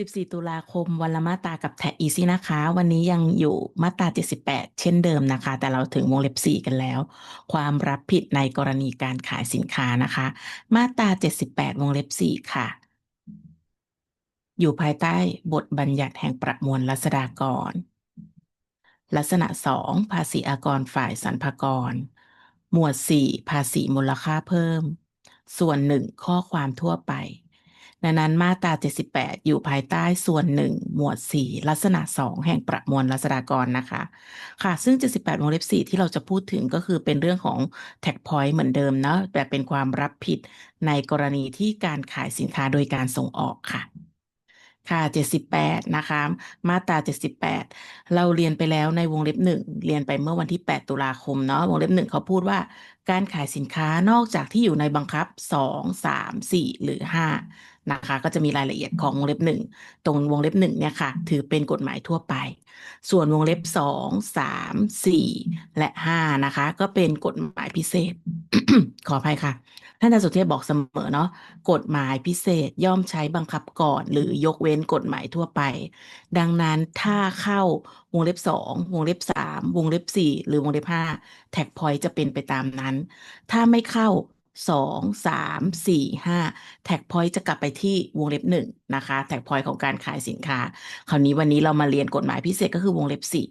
14 ตุลาคมวันละมาตากับแท็กอีซี่นะคะ วันนี้ยังอยู่มาตรา 78 เช่นเดิมนะคะ แต่เราถึงวงเล็บ 4 กันแล้ว ความรับผิดในกรณีการขายสินค้านะคะ มาตรา 78 วงเล็บ 4 ค่ะ อยู่ภายใต้บทบัญญัติแห่งประมวลรัษฎากร ลักษณะ 2 ภาษีอากรฝ่ายสรรพากร หมวด 4 ภาษีมูลค่าเพิ่ม ส่วน 1 ข้อความทั่วไป ดังนั้นมาตรา 78 อยู่ภายใต้ส่วน 1 หมวด 4 ลักษณะ 2 แห่งประมวลรัษฎากรนะคะ ค่ะ ซึ่ง 78วงเล็บ 4 ที่เราจะพูดถึงก็คือเป็นเรื่องของ tax point เหมือนเดิมเนาะแต่เป็นความรับผิดในกรณีที่การขายสินค้าโดยการส่งออกค่ะค่ะ78 นะคะ มาตรา 78 เราเรียนไปแล้วในวงเล็บ 1 เรียนไปเมื่อวันที่ 8 ตุลาคมเนาะ วงเล็บ 1 เขาพูดว่า การขายสินค้านอกจากที่อยู่ในบังคับ 2 3 4 หรือ 5 นะคะ ก็จะมีรายละเอียดของวงเล็บ1ตรงวงเล็บ1เนี่ยค่ะ ถือเป็นกฎหมายทั่วไป ส่วนวงเล็บ2 3 4และ5นะคะ ก็เป็นกฎหมายพิเศษ ขออภัยค่ะ ท่านอาจารย์สุเทพบอกเสมอเนาะกฎหมายพิเศษย่อมใช้บังคับก่อน หรือยกเว้นกฎหมายทั่วไป ดังนั้นถ้าเข้าวงเล็บ2วงเล็บ3วงเล็บ4หรือวงเล็บ5แท็กพอยต์จะเป็นไปตามนั้น ถ้าไม่เข้า 2 3 4 5แท็กพอยต์จะกลับไปที่วงเล็บ1นะคะแท็กพอยต์ของการขายสินค้า คราวนี้วันนี้เรามาเรียนกฎหมายพิเศษก็คือวงเล็บ 4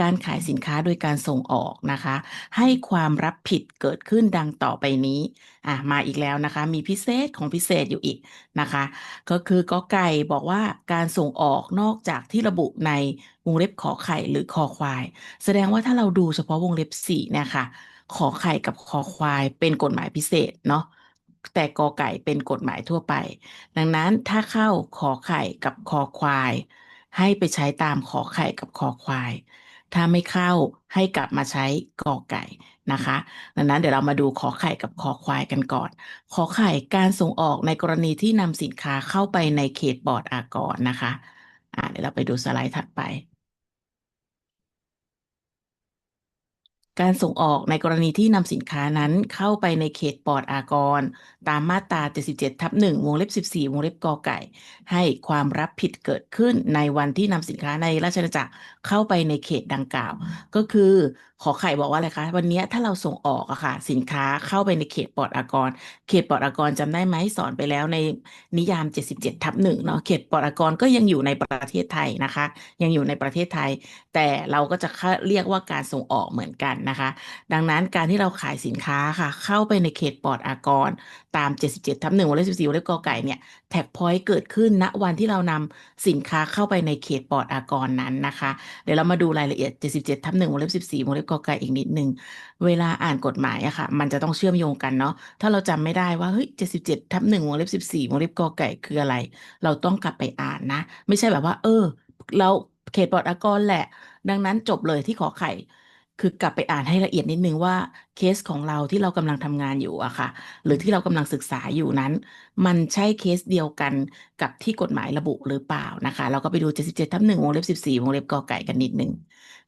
การขายสินค้าโดยการส่งออกนะคะ ให้ความรับผิดเกิดขึ้นดังต่อไปนี้อะมาอีกแล้วนะคะ มีพิเศษของพิเศษอยู่อีกนะคะ ก็คือกอไก่บอกว่าการส่งออกนอกจากที่ระบุในวงเล็บขอไข่หรือคอควาย แสดงว่าถ้าเราดูเฉพาะวงเล็บ4เนี่ยค่ะ ขอไข่กับคอควายเป็นกฎหมายพิเศษเนาะแต่กอไก่เป็นกฎหมายทั่วไป ดังนั้นถ้าเข้าขอไข่กับคอควาย ให้ไปใช้ตามขอไข่กับคอควาย ถ้าไม่เข้าให้กลับมาใช้กอไก่นะคะ ดังนั้นเดี๋ยวเรามาดูขอไข่กับคอควายกันก่อน ขอไข่การส่งออกในกรณีที่นำสินค้าเข้าไปในเขตปลอดอากรนะคะอ่าเดี๋ยวเราไปดูสไลด์ถัดไป การส่งออกในกรณีที่นำสินค้านั้นเข้าไปในเขตปลอดอากร ตามมาตรา 77 ทับ1วงเล็บ 14 วงเล็บกอไก่ ให้ความรับผิดเกิดขึ้นในวันที่นำสินค้าในราชอาณาจักรเข้าไปในเขตดังกล่าว ก็คือขอไข่บอกว่าอะไรคะ วันนี้ถ้าเราส่งออกอะค่ะ สินค้าเข้าไปในเขตปลอดอากร เขตปลอดอากรจำได้ไหมสอนไปแล้วในนิยาม 77ทับ1เนาะเขตปลอดอากรก็ยังอยู่ในประเทศไทยนะคะ ยังอยู่ในประเทศไทย แต่เราก็จะเรียกว่าการส่งออกเหมือนกันนะคะ ดังนั้นการที่เราขายสินค้าค่ะ เข้าไปในเขตปลอดอากร ตาม 77ทับ1วงเล็บ14วงเล็บกอไก่เนี่ยแท็กพอยต์เกิดขึ้นณวันที่เรานำสินค้าเข้าไปในเขตปลอดอากรนั้นนะคะ เดี๋ยวเรามาดูรายละเอียด 77ทับ1วงเล็บ14วงเล็บกอไก่อีกนิดนึงเวลาอ่านกฎหมายอะค่ะ มันจะต้องเชื่อมโยงกันเนาะถ้าเราจำไม่ได้ว่าเฮ้ย77ทับ1วงเล็บ14วงเล็บกอไก่คืออะไร เราต้องกลับไปอ่านนะ ไม่ใช่แบบว่า เออ เราเขตปลอดอากรแหละ ดังนั้นจบเลยที่ขอไข่ คือกลับไปอ่านให้ละเอียดนิดนึงว่า เคสของเราที่เรากำลังทำงานอยู่อะค่ะ หรือที่เรากำลังศึกษาอยู่นั้น มันใช่เคสเดียวกันกับที่กฎหมายระบุหรือเปล่านะคะ เราก็ไปดู 77ทับ1วงเล็บ 14 วงเล็บกอไก่กันนิดนึง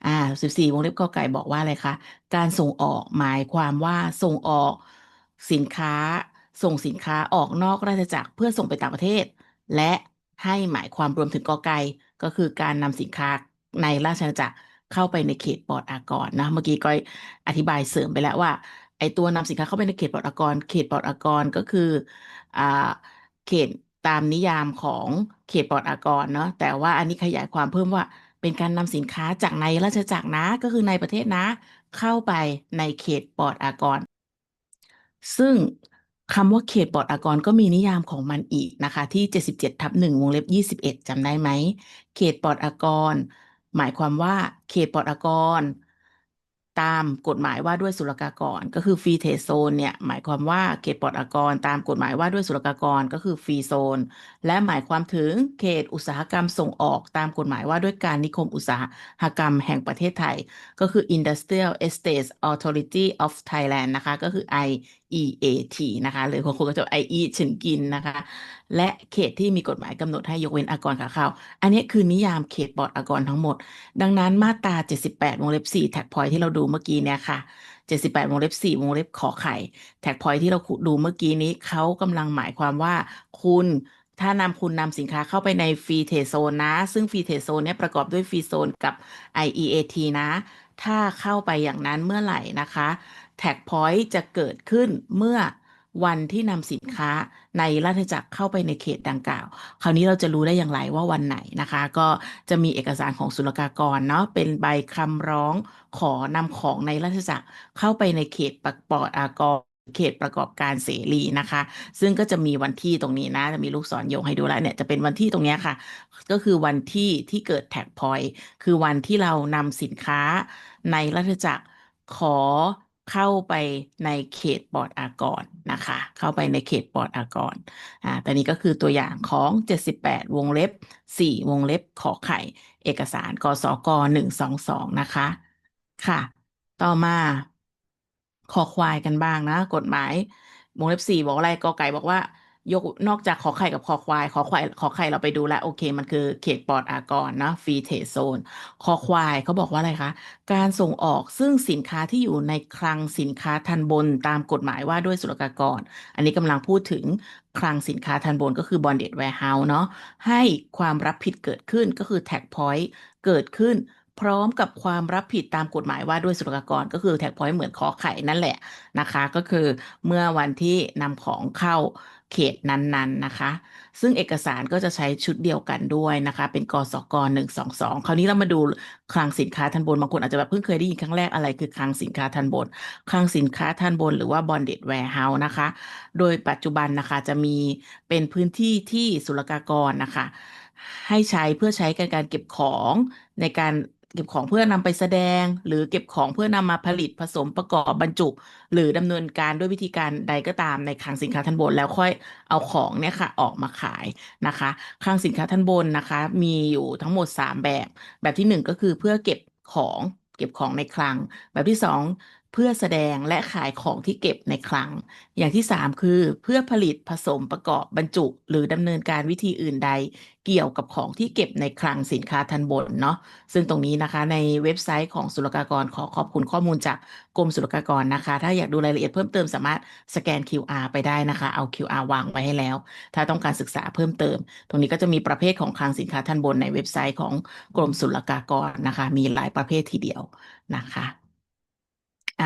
อ่า 14 วงเล็บกอไก่บอกว่าอะไรคะ การส่งออกหมายความว่าส่งออกสินค้า ส่งสินค้าออกนอกราชจักรเพื่อส่งไปต่างประเทศ และให้หมายความรวมถึงกอไก่ก็คือการนำสินค้าในราชอาณาจักร เข้าไปในเขตปลอดอากรนะเมื่อกี้ก็อยอธิบายเสริมไปแล้วว่า ไอ้ตัวนำสินค้าเข้าไปในเขตปลอดอากร เขตปลอดอากรก็คืออ่าเขตตามนิยามของเขตปลอดอากรเนาะแต่ว่าอันนี้ขยายความเพิ่มว่าเป็นการนำสินค้าจากในราชจักรนะก็คือในประเทศนะ เข้าไปในเขตปลอดอากร ซึ่งคำว่าเขตปลอดอากรก็มีนิยามของมันอีกนะคะ ที่ 77ทับ1วงเล็บ 21จำได้ไหม เขตปลอดอากร หมายความว่าเขตปลอดอากร ตามกฎหมายว่าด้วยศุลกากร ก็คือฟรีเทรดโซนเนี่ยหมายความว่าเขตปลอดอากร ตามกฎหมายว่าด้วยศุลกากรก็คือฟรีโซน และหมายความถึงเขตอุตสาหกรรมส่งออกตามกฎหมายว่าด้วยการนิคมอุตสาหกรรมแห่งประเทศไทย ก็คือ Industrial Estates Authority of Thailand นะคะ ก็คือ e a t นะคะหรือคนคนก็จะ IE ฉินกินนะคะ และเขตที่มีกฎหมายกำหนดให้ยกเว้นอากรขาเข้า อันนี้คือนิยามเขตปลอดอากรทั้งหมด ดังนั้นมาตรา 78 วงเล็บ 4 แท็กพอยที่เราดูเมื่อกี้เนี่ยค่ะ 78 วงเล็บ 4 วงเล็บขอไข่ แท็กพอยที่เราดูเมื่อกี้นี้เขากำลังหมายความว่าคุณถ้านำคุณนำสินค้าเข้าไปในฟรีเทรดโซนนะ ซึ่งฟรีเทรดโซนเนี่ยประกอบด้วยฟรีโซนกับ IEAT นะ ถ้าเข้าไปอย่างนั้นเมื่อไหร่นะคะ แท็กพอยต์จะเกิดขึ้นเมื่อวันที่นำสินค้าในราชจักรเข้าไปในเขตดังกล่าว คราวนี้เราจะรู้ได้อย่างไรว่าวันไหนนะคะ ก็จะมีเอกสารของศุลกากรเนาะเป็นใบคำร้องขอนำของในราชจักรเข้าไปในเขตปลอดอากรเขตประกอบการเสรีนะคะ ซึ่งก็จะมีวันที่ตรงนี้นะ จะมีลูกศรโยงให้ดูแล้วเนี่ยจะเป็นวันที่ตรงนี้ค่ะ ก็คือวันที่ที่เกิดแท็กพอยต์คือวันที่เรานำสินค้าในราชจักรขอ เข้าไปในเขตปลอดอากรนะคะ เข้าไปในเขตปลอดอากรอ่าแต่นี้ก็คือตัวอย่างของ 78 วงเล็บ 4 วงเล็บขอไข่ เอกสารกสก122 นะคะ ค่ะ ต่อมาขอควายกันบ้างนะ กฎหมายวงเล็บสี่บอกอะไรกอไก่บอกว่า ยกนอกจากขอไข่กับคอควาย ขอควายขอไข่เราไปดูแลโอเค มันคือเขตปลอดอากรนะฟรีเทรดโซนคอควายเขาบอกว่าอะไรคะการส่งออกซึ่งสินค้าที่อยู่ในคลังสินค้าทันบนตามกฎหมายว่าด้วยศุลกากร อันนี้กำลังพูดถึงคลังสินค้าทันบนก็คือ bonded warehouse เนาะให้ความรับผิดเกิดขึ้นก็คือ tag point เกิดขึ้นพร้อมกับความรับผิดตามกฎหมายว่าด้วยศุลกากรก็คือแท็กพอยต์เหมือนขอไข่นั่นแหละนะคะ ก็คือเมื่อวันที่นำของเข้า เขตนั้นๆนะคะ ซึ่งเอกสารก็จะใช้ชุดเดียวกันด้วยนะคะ เป็นกสกหนึ่งสองสองคราวนี้เรามาดูคลังสินค้าทันบนบางคนอาจจะแบบเพิ่งเคยได้ยินครั้งแรกอะไรคือคลังสินค้าทันบนคลังสินค้าทันบนหรือว่า bonded warehouse นะคะ โดยปัจจุบันนะคะจะมีเป็นพื้นที่ที่ศุลกากรนะคะ ให้ใช้เพื่อใช้การการเก็บของในการ เก็บของเพื่อนำไปแสดง หรือเก็บของเพื่อนำมาผลิตผสมประกอบบรรจุ หรือดำเนินการด้วยวิธีการใดก็ตามในคลังสินค้าทันบน แล้วค่อยเอาของเนี่ยค่ะออกมาขายนะคะคลังสินค้าทันบนนะคะ มีอยู่ทั้งหมด 3 แบบ แบบที่ 1 ก็คือเพื่อเก็บของเก็บของในคลัง แบบที่ 2 พื่อแสดงและขายของที่เก็บในคลัง อย่างที่ 3 คือ เพื่อผลิตผสมประกอบบรรจุ หรือดำเนินการวิธีอื่นใด เกี่ยวกับของที่เก็บในคลังสินค้าทันบนเนาะซึ่งตรงนี้นะคะในเว็บไซต์ของศุลกากรขอขอบคุณข้อมูลจากกรมศุลกากรนะคะ ถ้าอยากดูรายละเอียดเพิ่มเติมสามารถสแกน QR ไปได้นะคะ เอา QR วางไว้ให้แล้ว ถ้าต้องการศึกษาเพิ่มเติม ตรงนี้ก็จะมีประเภทของคลังสินค้าทันบนในเว็บไซต์ของกรมศุลกากรนะคะ มีหลายประเภททีเดียวนะคะ อ่า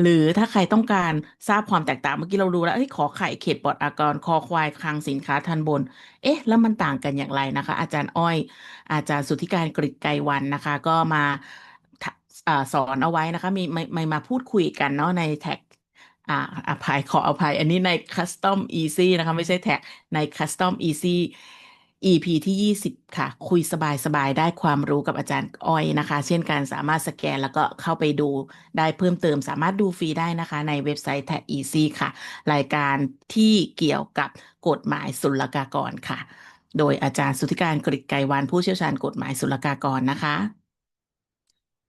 หรือถ้าใครต้องการทราบความแตกต่างเมื่อกี้เราดูแล้วเอ้ยขอไข่เขตปลอดอากรคอควายคลังสินค้าทันบน เอ๊ะ แล้วมันต่างกันอย่างไรนะคะ อาจารย์อ้อย อาจารย์สุทธิการกฤษไกรวันนะคะ ก็มาอสอนเอาไว้นะคะ มีไม่ไม่มาพูดคุยกันเนาะในแท็กอ่าอภัยขออภัย อันนี้ใน Custom Easy นะคะ ไม่ใช่แท็กใน Custom Easy EP ที่ 20 ค่ะ คุยสบายๆ ได้ความรู้กับอาจารย์อ้อยนะคะ เช่นการสามารถสแกนแล้วก็เข้าไปดูได้เพิ่มเติมสามารถดูฟรีได้นะคะ ในเว็บไซต์ Tag Easy ค่ะ รายการที่เกี่ยวกับกฎหมายศุลกากรค่ะ โดยอาจารย์สุธิการกฤษไกรวันผู้เชี่ยวชาญกฎหมายศุลกากรนะคะ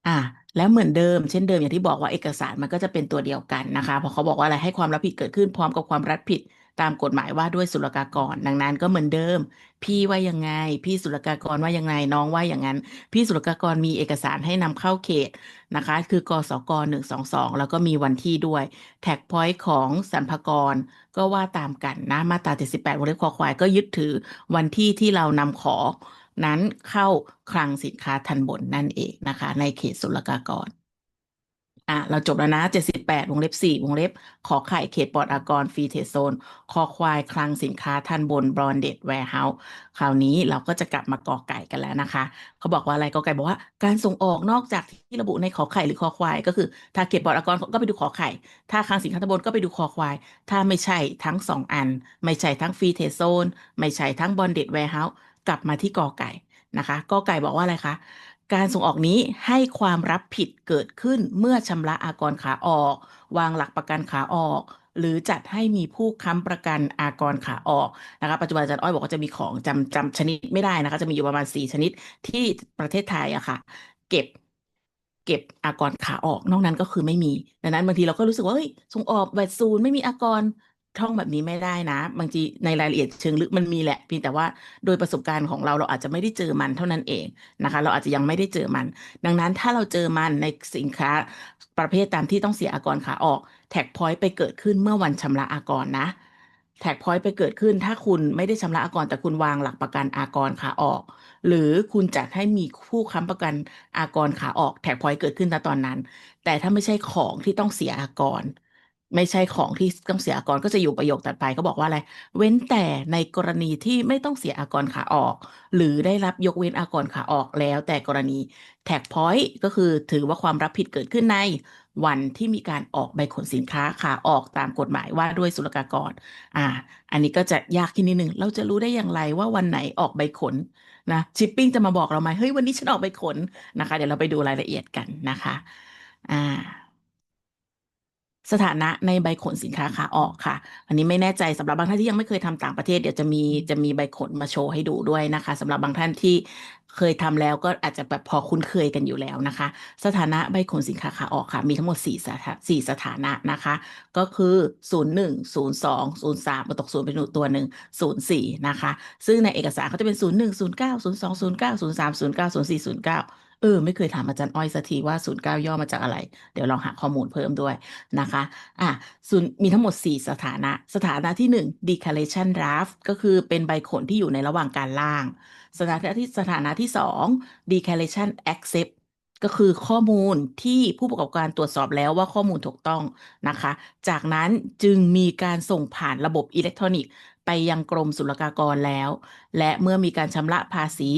อ่าแล้วเหมือนเดิมเช่นเดิมอย่างที่บอกว่าเอกสารมันก็จะเป็นตัวเดียวกันนะคะ เพราะเขาบอกว่าอะไรให้ความรับผิดเกิดขึ้นพร้อมกับความรับผิด ตามกฎหมายว่าด้วยศุลกากร ดังนั้นก็เหมือนเดิม พี่ว่ายังไง พี่ศุลกากรว่ายังไงน้องว่าอย่างนั้น พี่ศุลกากรมีเอกสารให้นำเข้าเขตนะคะ คือกสกหนึ่งสองสองแล้วก็มีวันที่ด้วย แท็กพอยต์ของสรรพากร ก็ว่าตามกันนะมาตรา78วงเล็บคอควายก็ยึดถือวันที่ที่เรานำของนั้นเข้าคลังสินค้าทันบนนั่นเองนะคะ ในเขตศุลกากร อะเราจบแล้วนะ 78 วงเล็บ 4 วงเล็บ ขอไข่เขตปลอดอากรฟรีเทรดโซน คอควายคลังสินค้าทันบนบรอนเดดแวร์เฮาส์คราวนี้เราก็จะกลับมากอไก่กันแล้วนะคะ เขาบอกว่าอะไรกอไก่บอกว่าการส่งออกนอกจากที่ระบุในขอไข่หรือคอควาย ก็คือ ถ้าเขตปลอดอากรก็ไปดูขอไข่ ถ้าคลังสินค้าทันบนก็ไปดูคอควาย ถ้าไม่ใช่ทั้งสองอัน ไม่ใช่ทั้งฟรีเทรดโซน ไม่ใช่ทั้งบรอนเดดแวร์เฮาส์กลับมาที่กอไก่นะคะกอไก่บอกว่าอะไรคะ การส่งออกนี้ให้ความรับผิดเกิดขึ้นเมื่อชำระอากรขาออก วางหลักประกันขาออก หรือจัดให้มีผู้ค้ำประกันอากรขาออกนะคะปัจจุบันอาจารย์อ้อยบอกว่าจะมีของจำจำชนิดไม่ได้นะคะ จะมีอยู่ประมาณ4ชนิดที่ประเทศไทยอะค่ะ เก็บเก็บอากรขาออก นอกนั้นก็คือไม่มี ดังนั้นบางทีเราก็รู้สึกว่าเฮ้ยส่งออกแวดศูนย์ไม่มีอากร ท่องแบบนี้ไม่ได้นะ บางทีในรายละเอียดเชิงลึกมันมีแหละเพียงแต่ว่าโดยประสบการณ์ของเราเราอาจจะไม่ได้เจอมันเท่านั้นเองนะคะ เราอาจจะยังไม่ได้เจอมัน ดังนั้นถ้าเราเจอมันในสินค้าประเภทตามที่ต้องเสียอากรขาออกแท็กพอยต์ไปเกิดขึ้นเมื่อวันชำระอากรนะแท็กพอยต์ไปเกิดขึ้น ถ้าคุณไม่ได้ชำระอากรแต่คุณวางหลักประกันอากรขาออก หรือคุณจัดให้มีผู้ค้ำประกันอากรขาออกแท็กพอยต์เกิดขึ้นณตอนนั้น แต่ถ้าไม่ใช่ของที่ต้องเสียอากร ไม่ใช่ของที่ต้องเสียอากรก็จะอยู่ประโยคถัดไปก็บอกว่าอะไร เว้นแต่ในกรณีที่ไม่ต้องเสียอากรขาออก หรือได้รับยกเว้นอากรขาออกแล้ว แต่กรณีแท็กพอยต์ก็คือถือว่าความรับผิดเกิดขึ้นในวันที่มีการออกใบขนสินค้าขาออกตามกฎหมายว่าด้วยศุลกากร อ่า อันนี้ก็จะยากขึ้นนิดนึง เราจะรู้ได้อย่างไรว่าวันไหนออกใบขนนะชิปปิ้งจะมาบอกเราไหมเฮ้ยวันนี้ฉันออกใบขนนะคะ เดี๋ยวเราไปดูรายละเอียดกันนะคะ อ่า สถานะในใบขนสินค้าขาออกค่ะ อันนี้ไม่แน่ใจสำหรับบางท่านที่ยังไม่เคยทำต่างประเทศเดี๋ยวจะมีจะมีใบขนมาโชว์ให้ดูด้วยนะคะสำหรับบางท่านที่เคยทำแล้วก็อาจจะแบบพอคุ้นเคยกันอยู่แล้วนะคะ สถานะใบขนสินค้าขาออกค่ะ มีทั้งหมด4สถาสี่สถานะนะคะ ก็คือ 01 02 03มาตกศูนย์เป็นตัวหนึ่ง04 นะคะ ซึ่งในเอกสารเขาจะเป็น 01 09 02 09 03 09 04 09 เออ ไม่เคยถามอาจารย์อ้อยสักทีว่า09ย่อมาจากอะไร เดี๋ยวลองหาข้อมูลเพิ่มด้วยนะคะอะศูนย์มีทั้งหมด 4 สถานะ สถานะที่ 1 declaration draft ก็คือเป็นใบขนที่อยู่ในระหว่างการล่าง สถานะที่สถานะที่ 2 declaration accept ก็คือข้อมูลที่ผู้ประกอบการตรวจสอบแล้วว่าข้อมูลถูกต้องนะคะ จากนั้นจึงมีการส่งผ่านระบบอิเล็กทรอนิกส์ ไปยังกรมศุลกากรแล้ว และเมื่อมีการชำระภาษี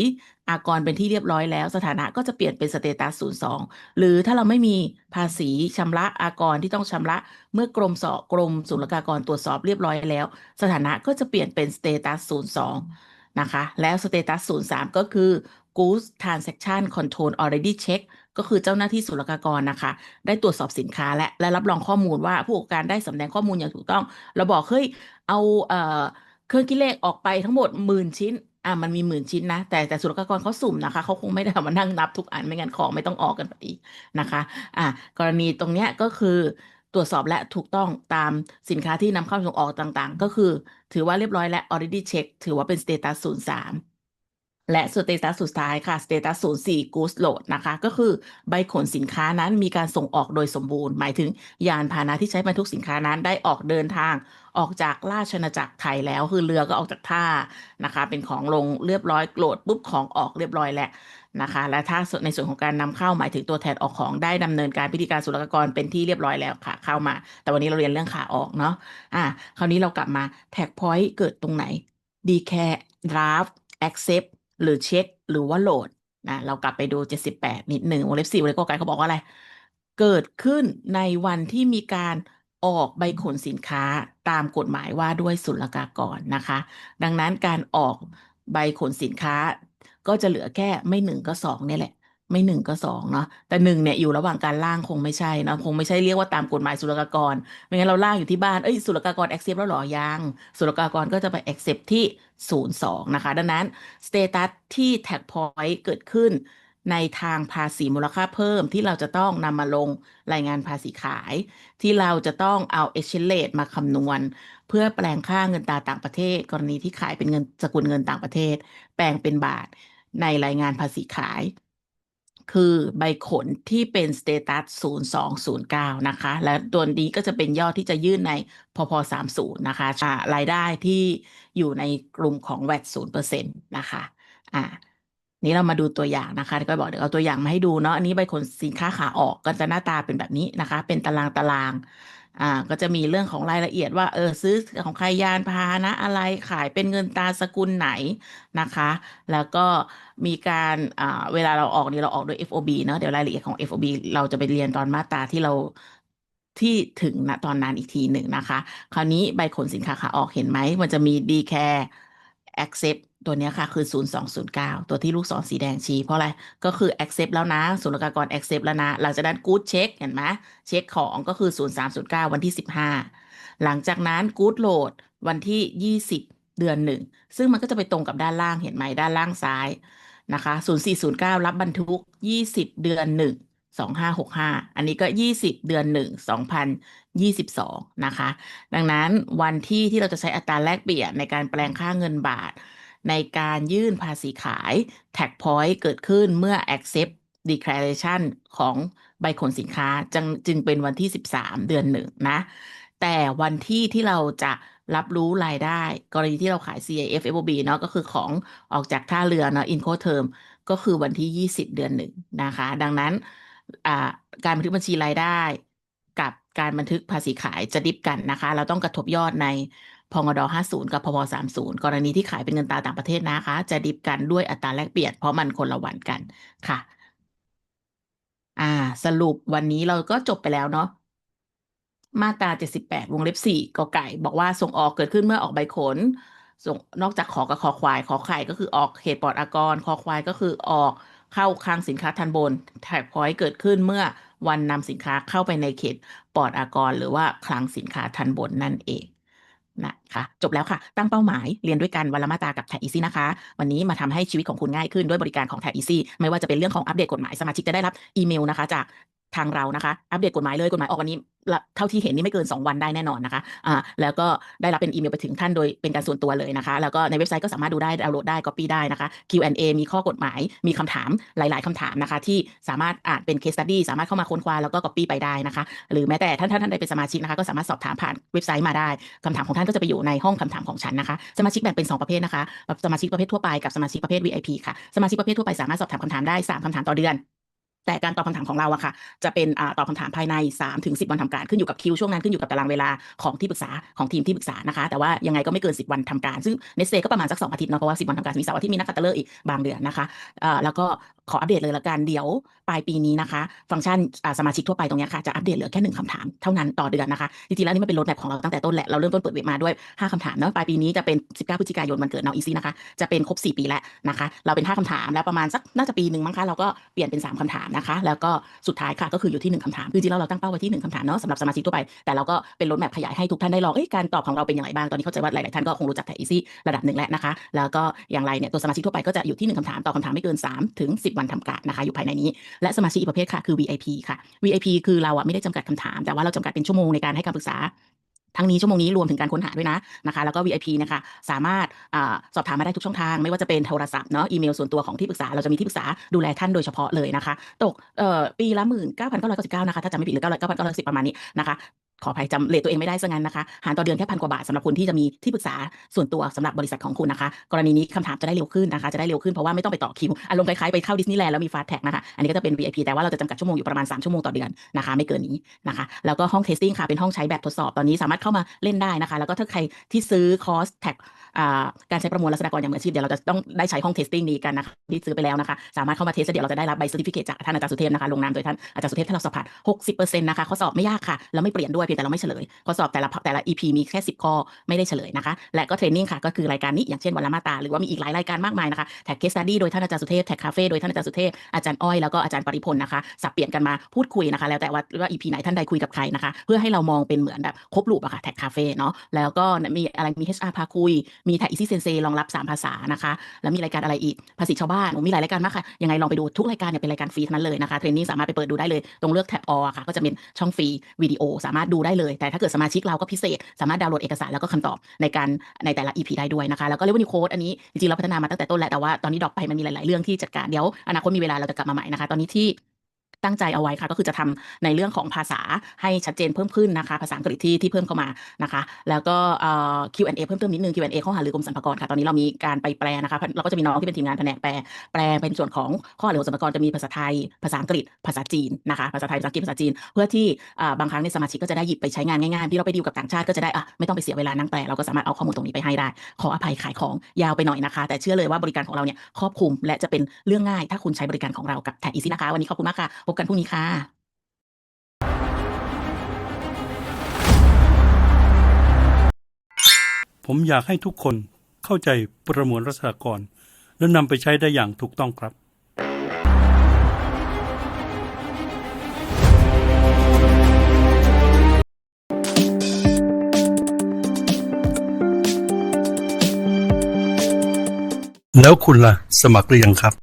อากรเป็นที่เรียบร้อยแล้ว สถานะก็จะเปลี่ยนเป็นสเตตัส02 หรือถ้าเราไม่มีภาษีชำระอากรที่ต้องชำระเมื่อกรมสอกรมศุลกากรตรวจสอบเรียบร้อยแล้ว สถานะก็จะเปลี่ยนเป็นสเตตัส02 นะคะ แล้วสเตตัส03 ก็คือ goods transaction control already check ก็คือเจ้าหน้าที่ศุลกากรนะคะ ได้ตรวจสอบสินค้าและและรับรองข้อมูลว่าผู้ประกอบการได้สำแดงข้อมูลอย่างถูกต้อง เราบอกเฮ้ยเอาเอ่อเครื่องคิดเลขออกไปทั้งหมดหมื่นชิ้น อะมันมีหมื่นชิ้นนะ แต่แต่ศุลกากรเขาสุ่มนะคะเขาคงไม่ได้มานั่งนับทุกอันไม่งั้นของไม่ต้องออกกันพอดีนะคะ อะกรณีตรงเนี้ยก็คือตรวจสอบและถูกต้องตามสินค้าที่นำเข้าส่งออกต่างๆ ก็คือ ถือว่าเรียบร้อยและ already check ถือว่าเป็น status 03 และสเตตัสสุดท้ายค่ะสเตตัส04 goods load นะคะ ก็คือใบขนสินค้านั้นมีการส่งออกโดยสมบูรณ์ หมายถึงยานพาหนะที่ใช้บรรทุกสินค้านั้นได้ออกเดินทาง ออกจากราชอาจักรไทยแล้วคือเรือก็ออกจากท่านะคะ เป็นของลงเรียบร้อยโกลดปุ๊บของออกเรียบร้อยแล้วนะคะ และถ้าในส่วนของการนำเข้าหมายถึงตัวแทนออกของได้ดำเนินการพิธีการศุลกากรเป็นที่เรียบร้อยแล้วค่ะ เข้ามา แต่วันนี้เราเรียนเรื่องขาออกเนาะอะคราวนี้เรากลับมาแท็กพอยต์เกิดตรงไหน declare draft accept หรือเช็คหรือว่าโหลดนะเรากลับไปดู 78 นิดหนึ่งวงเล็บสี่วงเล็บกไก่เขาบอกว่าอะไร เกิดขึ้นในวันที่มีการ ออกใบขนสินค้าตามกฎหมายว่าด้วยศุลกากรนะคะ ดังนั้นการออกใบขนสินค้า ก็จะเหลือแค่ไม่หนึ่งก็สองนี่แหละ ไม่หนึ่งก็สองเนาะแต่หนึ่งเนี่ยอยู่ระหว่างการล่างคงไม่ใช่เนาะคงไม่ใช่เรียกว่าตามกฎหมายศุลกากรไม่งั้นเราล่างอยู่ที่บ้านเอ้ยศุลกากร accept แล้วหรอยังศุลกากรก็จะไป accept ที่02นย์สองนะคะ ดังนั้น status ที่ tag point เกิดขึ้น ในทางภาษีมูลค่าเพิ่มที่เราจะต้องนำมาลงรายงานภาษีขาย ที่เราจะต้องเอา exchange rate มาคำนวณ เพื่อแปลงค่าเงินตราต่างประเทศ กรณีที่ขายเป็นเงินสกุลเงินต่างประเทศ แปลงเป็นบาทในรายงานภาษีขาย คือใบขนที่เป็นสเตตัส0209 นะคะ และตัวนี้ก็จะเป็นยอดที่จะยื่นในพพ30 นะคะอ่ารายได้ที่อยู่ในกลุ่มของ VAT 0%นะคะอ่า นี้เรามาดูตัวอย่างนะคะก็บอกเดี๋ยวเอาตัวอย่างมาให้ดูเนาะอันนี้ใบขนสินค้าขาออกก็จะหน้าตาเป็นแบบนี้นะคะ เป็นตารางตารางอ่าก็จะมีเรื่องของรายละเอียดว่าเออซื้อของใครยานพาหนะอะไรขายเป็นเงินตราสกุลไหนนะคะ แล้วก็มีการอ่าเวลาเราออกนี่เราออกด้วย FOB เนาะเดี๋ยวรายละเอียดของ FOB เราจะไปเรียนตอนมาตราที่เราที่ถึงณตอนนั้นอีกทีหนึ่งนะคะ คราวนี้ใบขนสินค้าขาออกเห็นไหมมันจะมี d c a r e accept ตัวนี้ค่ะ คือ 0209 ตัวที่ลูกศรสีแดงชี้ เพราะอะไร ก็คือ accept แล้วนะศุลกากร accept แล้วนะ หลังจากนั้น good check เห็นไหมเช็คของก็คือ 0309 วันที่ 15 หลังจากนั้น good load วันที่ 20 เดือนหนึ่ง ซึ่งมันก็จะไปตรงกับด้านล่างเห็นไหมด้านล่างซ้ายนะคะ0409 รับบรรทุก 20 เดือนหนึ่ง2565 อันนี้ก็ 20 เดือน 1 2022 นะคะ ดังนั้นวันที่ที่เราจะใช้อัตราแลกเปลี่ยนในการแปลงค่าเงินบาท ในการยื่นภาษีขาย tag point เกิดขึ้นเมื่อ accept declaration ของใบขนสินค้าจึงจึงเป็นวันที่ 13 เดือนหนึ่งนะ แต่วันที่ที่เราจะรับรู้รายได้ กรณีที่เราขาย CIF FOB เนาะก็คือของออกจากท่าเรือเนาะ Incoterm ก็คือวันที่ 20 เดือนหนึ่งนะคะ ดังนั้นการบันทึกบัญชีรายได้ กับการบันทึกภาษีขายจะดิบกันนะคะ เราต้องกระทบยอดใน พงด50 กับพพ30 กรณีที่ขายเป็นเงินตราต่างประเทศนะคะ จะดิบกันด้วยอัตราแลกเปลี่ยนเพราะมันคนละวันกันค่ะ อ่า สรุปวันนี้เราก็จบไปแล้วเนาะมาตรา 78 วงเล็บ 4กอไก่ บอกว่าส่งออกเกิดขึ้นเมื่อออกใบขนส่งนอกจากขอกับคอควาย ขอไข่ก็คือออกเขตปลอดอากรคอควายก็คือออกเข้าคลังสินค้าทันบนแท็กพอยต์เกิดขึ้นเมื่อวันนำสินค้าเข้าไปในเขตปลอดอากร หรือว่าคลังสินค้าทันบนนั่นเอง นะคะจบแล้วค่ะ ตั้งเป้าหมายเรียนด้วยกันวันละมาตรากับแท็กอีซี่นะคะ วันนี้มาทำให้ชีวิตของคุณง่ายขึ้นด้วยบริการของแท็กอีซี่ไม่ว่าจะเป็นเรื่องของอัปเดตกฎหมายสมาชิกจะได้รับอีเมลนะคะจาก ทางเรานะคะ อัปเดตกฎหมายเลยกฎหมายออกวันนี้เท่าที่เห็นนี่ไม่เกิน 2 วันได้แน่นอนนะคะอ่าแล้วก็ได้รับเป็นอีเมลไปถึงท่านโดยเป็นการส่วนตัวเลยนะคะ แล้วก็ในเว็บไซต์ก็สามารถดูได้ดาวน์โหลดได้ copy ได้นะคะ Q&A มีข้อกฎหมาย มีคำถามหลาย ๆคำถามนะคะ ที่สามารถอ่านเป็น case study สามารถเข้ามาค้นคว้าแล้วก็ copy ไปได้นะคะ หรือแม้แต่ท่านท่านท่านใดเป็นสมาชิกนะคะ ก็สามารถสอบถามผ่านเว็บไซต์มาได้คำถามของท่านก็จะไปอยู่ในห้องคำถามของฉันนะคะ สมาชิกแบ่งเป็น 2 ประเภทนะคะ สมาชิกประเภททั่วไปกับสมาชิกประเภท VIP ค่ะ สมาชิกประเภททั่วไปสามารถสอบถามคำถามได้3คำถามต่อเดือน แต่การตอบคำถามของเราอะค่ะ จะเป็นตอบคำถามภายใน 3 ถึง 10 วันทำการขึ้นอยู่กับคิวช่วงนั้นขึ้นอยู่กับตารางเวลาของที่ปรึกษาของทีมที่ปรึกษานะคะ แต่ว่ายังไงก็ไม่เกิน 10 วันทำการ ซึ่งเนสเซก็ประมาณสัก2อาทิตย์เนาะเพราะว่า10 วันทำการมีเสาร์อาทิตย์มีนักขัตฤกษ์อีกบางเดือนนะคะแล้วก็ ขออัปเดตเลยละกันเดี๋ยวปลายปีนี้นะคะ ฟังก์ชันสมาชิกทั่วไปตรงนี้ค่ะจะอัปเดตเหลือแค่หนึ่งคำถามเท่านั้นต่อเดือนนะคะจริงๆแล้วนี่มันเป็นรถแมพของเราตั้งแต่ต้นแหละเราเริ่มต้นเปิดเว็บมาด้วย 5คำถามเนาะปลายปีนี้จะเป็น 19 พฤศจิกายนวันเกิดน้องอีซี่นะคะจะเป็นครบ 4 ปีแล้วนะคะ เราเป็น 5คำถามแล้วประมาณสักน่าจะปีหนึ่งมั้งคะเราก็เปลี่ยนเป็น 3คำถามนะคะ แล้วก็สุดท้ายค่ะก็คืออยู่ที่ 1คำถามคือจริงๆแล้วเราตั้งเป้าไว้ที่ 1คำถามเนาะสำหรับสมาชิกทั่วไปแต่เราก็เป็นรถแมพขยายให้ทุกท่านได้ลองเอ้ยการตอบของเราเป็นอย่างไรบ้างตอนนี้เข้าใจว่าหลายๆท่านก็คงรู้จักแท็กอีซี่ระดับหนึ่งแล้วนะคะ แล้วก็อย่างไรเนี่ยตัวสมาชิกทั่วไปก็จะอยู่ที่1คำถามตอบคำถามไม่เกิน3ถึง10วันทำการนะคะ อยู่ภายในนี้ และสมาชิกอีกประเภทค่ะคือ VIP ค่ะ VIP คือเราอะไม่ได้จำกัดคำถาม แต่ว่าเราจำกัดเป็นชั่วโมงในการให้คำปรึกษาทั้งนี้ชั่วโมงนี้รวมถึงการค้นหาด้วยนะนะคะแล้วก็ VIP นะคะสามารถอสอบถามมาได้ทุกช่องทาง ไม่ว่าจะเป็นโทรศัพท์เนาะอีเมลส่วนตัวของที่ปรึกษาเราจะมีที่ปรึกษาดูแลท่านโดยเฉพาะเลยนะคะ ตกปีละหมื่นเก้าพันเก้าร้อยเก้าสิบเก้านะคะถ้าจำไม่ผิดหรือเก้าร้อยเก้าพันเก้าร้อยสิบประมาณนี้นะคะ ขออภัยจำเลทตัวเองไม่ได้ซะงั้นนะคะ หารต่อเดือนแค่พันกว่าบาทสำหรับคนที่จะมีที่ปรึกษาส่วนตัวสำหรับบริษัทของคุณนะคะ กรณีนี้คำถามจะได้เร็วขึ้นนะคะ จะได้เร็วขึ้นเพราะว่าไม่ต้องไปต่อคิว อารมณ์คล้ายๆไปเข้าดิสนีย์แลนด์แล้วมีฟาสแท็กนะคะ อันนี้ก็จะเป็น VIP แต่ว่าเราจะจำกัดชั่วโมงอยู่ประมาณ 3 ชั่วโมงต่อเดือนนะคะ ไม่เกินนี้นะคะ แล้วก็ห้องเทสติ้งค่ะ เป็นห้องใช้แบบทดสอบ ตอนนี้สามารถเข้ามาเล่นได้นะคะ แล้วก็ถ้าใครที่ซื้อคอร์สแท็กการใช้ประมวลลักษณะกรอย่างมืออาชีพเดี๋ยวเราจะต้องได้ใช้ห้องเทสติ้งนี้กันนะคะที่ซื้อไปแล้วนะคะ สามารถเข้ามาเทสเดี๋ยวเราจะได้รับใบเซอร์ติฟิเคตจากท่านอาจารย์สุเทพนะคะลงนามโดยท่านอาจารย์สุเทพถ้าเราสอบผ่าน60%นะคะข้อสอบไม่ยากค่ะแล้วไม่เปลี่ยนด้วยพียงแต่เราไม่เฉลยข้อสอบแต่ละแต่ละ EP มีแค่10ข้อไม่ได้เฉลยนะคะ และก็เทรนนิ่งค่ะก็คือรายการนี้อย่างเช่นวันละมาตา หรือว่ามีอีกหลายรายการมากมายนะคะแท็กเคสตัดดี้โดยท่านอาจารย์สุเทพแท็กคาเฟ่โดยท่านอาจารย์สุเทพอาจารย์อ้อยแล้วก็อาจารย์ปริพลนะคะสับเปลี่ยนกันมาพูดคุยนะคะ แล้วแต่ว่าว่า EP ไหนท่านใดคุยกับใครนะคะ เพื่อให้เรามองเป็นเหมือนแบบครบรูปอะค่ะแท็กคาเฟ่เนาะแล้วก็มีอะไรมี HR พาคุย มีแท็กอีซี่เซนเซรองรับ 3 ภาษานะคะแล้วมีรายการอะไรอีกภาษีชาวบ้านมีหลายรายการมากค่ะยังไงลองไปดูทุกรายการเนี่ยเป็นรายการฟรีทั้งนั้นเลยนะคะเทรนนิ่งสามารถไปเปิดดูได้เลยตรงเลือกแท็บออค่ะก็จะเป็นช่องฟรีวิดีโอสามารถดูได้เลย แต่ถ้าเกิดสมาชิกเราก็พิเศษ สามารถดาวน์โหลดเอกสารแล้วก็คำตอบในการในแต่ละ EP ได้ด้วยนะคะ แล้วก็เลเวลนิโค้ดอันนี้จริงๆเราพัฒนามาตั้งแต่ต้นแล้วแต่ว่าตอนนี้ดรอปไปมันมีหลายๆเรื่องที่จัดการเดี๋ยวอนาคตมีเวลาเราจะกลับมาใหม่นะคะตอนนี้ที่ ตั้งใจเอาไว้ค่ะ ก็คือจะทำในเรื่องของภาษาให้ชัดเจนเพิ่มขึ้นนะคะ ภาษาอังกฤษที่ที่เพิ่มเข้ามานะคะ แล้วก็เอ่อ Q&A เพิ่มเติมนิดนึง Q&A ข้อหารือกรมสรรพากรค่ะ ตอนนี้เรามีการไปแปลนะคะ เราก็จะมีน้องที่เป็นทีมงานแผนกแปล แปลเป็นส่วนของข้อหารือกรมสรรพากรจะมีภาษาไทย ภาษาอังกฤษ ภาษาจีนนะคะ ภาษาไทย ภาษาอังกฤษ ภาษาจีน เพื่อที่บางครั้งในยสมาชิกก็จะได้หยิบไปใช้งานง่ายๆ ที่เราไปดีลกับต่างชาติก็จะได้อะไม่ต้องไปเสียเวลานั่งแปล เราก็สามารถเอาข้อมูลตรงนี้ไปให้ได้ ขออภัยขายของยาวไปหน่อยนะคะ แต่เชื่อเลยว่าบริการของเราเนี่ยครอบคลุมและจะเป็นเรื่องง่ายถ้าคุณใช้บริการของเรากับแท็กอีซี่นะคะวันนี้ขอบคุณมากค่ะพบกันพรุ่งนี้ค่ะผมอยากให้ทุกคนเข้าใจประมวลรัษฎากร และนำไปใช้ได้อย่างถูกต้องครับแล้วคุณล่ะ สมัครหรือยังครับ